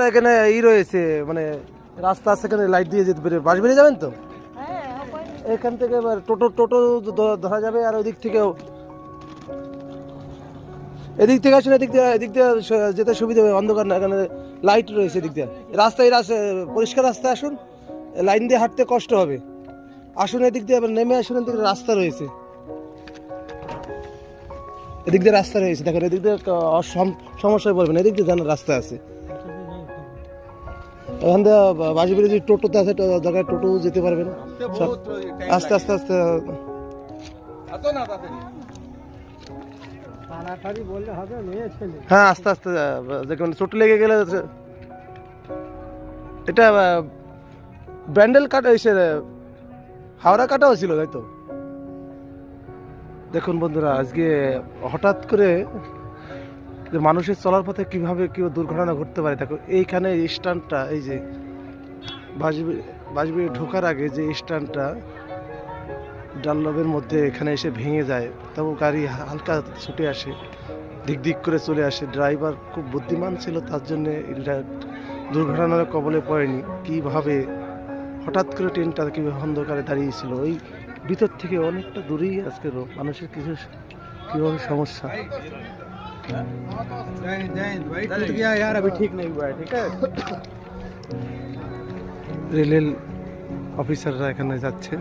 একটা এখানে ই রয়েছে মানে রাস্তা আছে এখানে লাইট দিয়ে যেতে পারে। বাস বেরিয়ে যাবেন তো? এখান থেকে এবার টোটো টোটো ধরা যাবে আর ওদিক থেকেও। এদিক থেকে আসুন, এদিক দিয়ে এদিক দিয়ে যেতে সুবিধা হবে। অন্ধকার না, এখানে লাইট রয়েছে এদিক দিয়ে। রাস্তায় রাস্তা পরিষ্কার রাস্তায় আসুন। লাইন দিয়ে হাঁটতে কষ্ট হবে। আসুন এদিক দিয়ে আবার নেমে আসুন, এদিক রাস্তা রয়েছে। এদিক দিয়ে রাস্তা রয়েছে। দেখেন, এদিক দিয়ে সমস্যায় পড়বেন। এদিক দিয়ে জানার রাস্তা আছে। এখান থেকে বাজুবিরি যে টোটোতে আছে জায়গায় টোটো যেতে পারবেন। আস্তে আস্তে আস্তে। হ্যাঁ আস্তে আস্তে দেখুন চোট লেগে গেলে এটা ব্যান্ডেল কাটা এসে হাওড়া কাটাও ছিল তাই তো? দেখুন বন্ধুরা আজকে হঠাৎ করে যে মানুষের চলার পথে কীভাবে কী দুর্ঘটনা ঘটতে পারে? দেখো, এইখানে স্ট্যান্ডটা, এই যে বাজবে বাজবে ঢোকার আগে যে স্ট্যান্ডটা ডানলবের মধ্যে এখানে এসে ভেঙে যায়, তবু গাড়ি হালকা ছুটে আসে, দিক দিক করে চলে আসে। ড্রাইভার খুব বুদ্ধিমান ছিল, তার জন্যে এটা দুর্ঘটনার কবলে পড়েনি। কীভাবে, হঠাৎ করে ট্রেনটা কীভাবে অন্ধকারে দাঁড়িয়েছিল? ওই ভিতর থেকে অনেকটা দূরেই আজকের মানুষের কিছু কীভাবে সমস্যা? भाई टूट गया यार अभी ठीक नहीं हुआ है ठीक है রেলের অফিসাররা এখানে যাচ্ছেন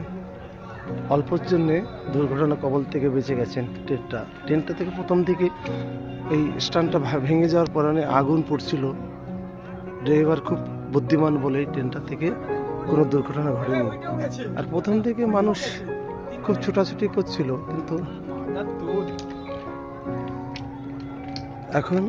অল্পর জন্যে দুর্ঘটনা কবল থেকে বেঁচে গেছেন ট্রেনটা ট্রেনটা থেকে প্রথম থেকে এই স্ট্যান্ডটা ভা- ভেঙে যাওয়ার পরে আগুন পড়ছিল ড্রাইভার খুব বুদ্ধিমান বলেই ট্রেনটা থেকে কোনো দুর্ঘটনা ঘটেনি আর প্রথম থেকে মানুষ খুব ছোটাছুটি করছিল কিন্তু এখন